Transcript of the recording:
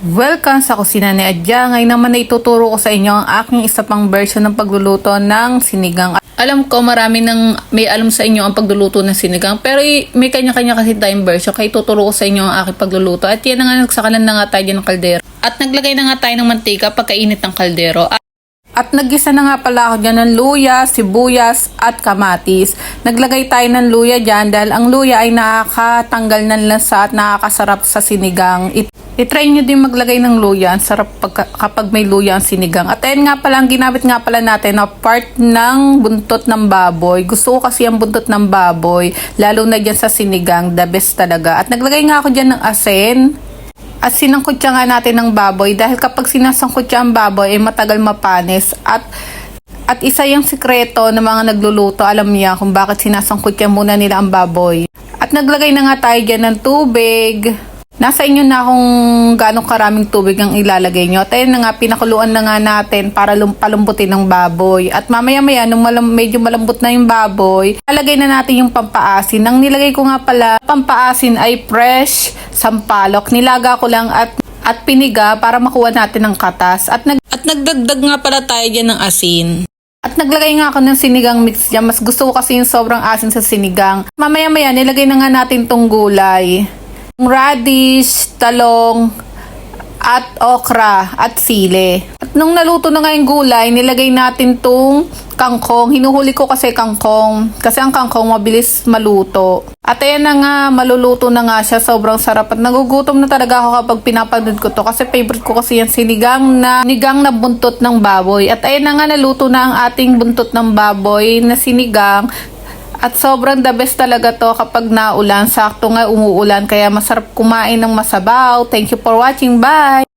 Welcome sa kusina ni Adya. Ngayon naman ay ituturo ko sa inyo ang aking isa pang version ng pagluluto ng sinigang. Alam ko marami nang may alam sa inyo ang pagluluto ng sinigang pero may kanya-kanya kasi tayong version kaya ituturo ko sa inyo ang aking pagluluto. At yan na nga nagsakalan na nga tayo ng kaldero. At naglagay na nga tayo ng mantika pagkainit ng kaldero. At at nagisa na nga pala ako dyan ng luya, sibuyas at kamatis. Naglagay tayo ng luya dyan dahil ang luya ay nakakatanggal ng lasa at nakakasarap sa sinigang. It I-try nyo din maglagay ng luya. Ang sarap pagka- kapag may luya ang sinigang. At ayun nga pala, ang ginamit nga pala natin na part ng buntot ng baboy. Gusto ko kasi ang buntot ng baboy. Lalo na dyan sa sinigang. The best talaga. At naglagay nga ako dyan ng asin. At sinangkot siya nga natin ng baboy dahil kapag sinasangkot siya ang baboy ay matagal mapanis at at isa yung sikreto ng mga nagluluto, alam niya kung bakit sinasangkot niya muna nila ang baboy. At naglagay na nga tayo dyan ng tubig. Nasa inyo na kung gaano karaming tubig ang ilalagay nyo. At ayun na nga, pinakuluan na nga natin para lum- palambutin ng baboy. At mamaya-maya, nung malam- medyo malambot na yung baboy, lalagay na natin yung pampaasin. Ang nilagay ko nga pala, pampaasin ay fresh sampalok. Nilaga ko lang at at piniga para makuha natin ng katas. At, nag, at nagdagdag nga pala tayo dyan ng asin. At naglagay nga ako ng sinigang mix dyan. Mas gusto ko kasi yung sobrang asin sa sinigang. Mamaya-maya, nilagay na nga natin tong gulay. Radish, talong, at okra, at sile. At nung naluto na nga yung gulay, nilagay natin tong kangkong. Hinuhuli ko kasi kangkong. Kasi ang kangkong mabilis maluto. At ayan na nga, maluluto na nga siya. Sobrang sarap. At nagugutom na talaga ako kapag pinapanood ko to. Kasi favorite ko kasi yung sinigang na, sinigang na buntot ng baboy. At ayan na nga, naluto na ang ating buntot ng baboy na sinigang. At sobrang the best talaga to kapag naulan. Sakto nga umuulan kaya masarap kumain ng masabaw. Thank you for watching. Bye!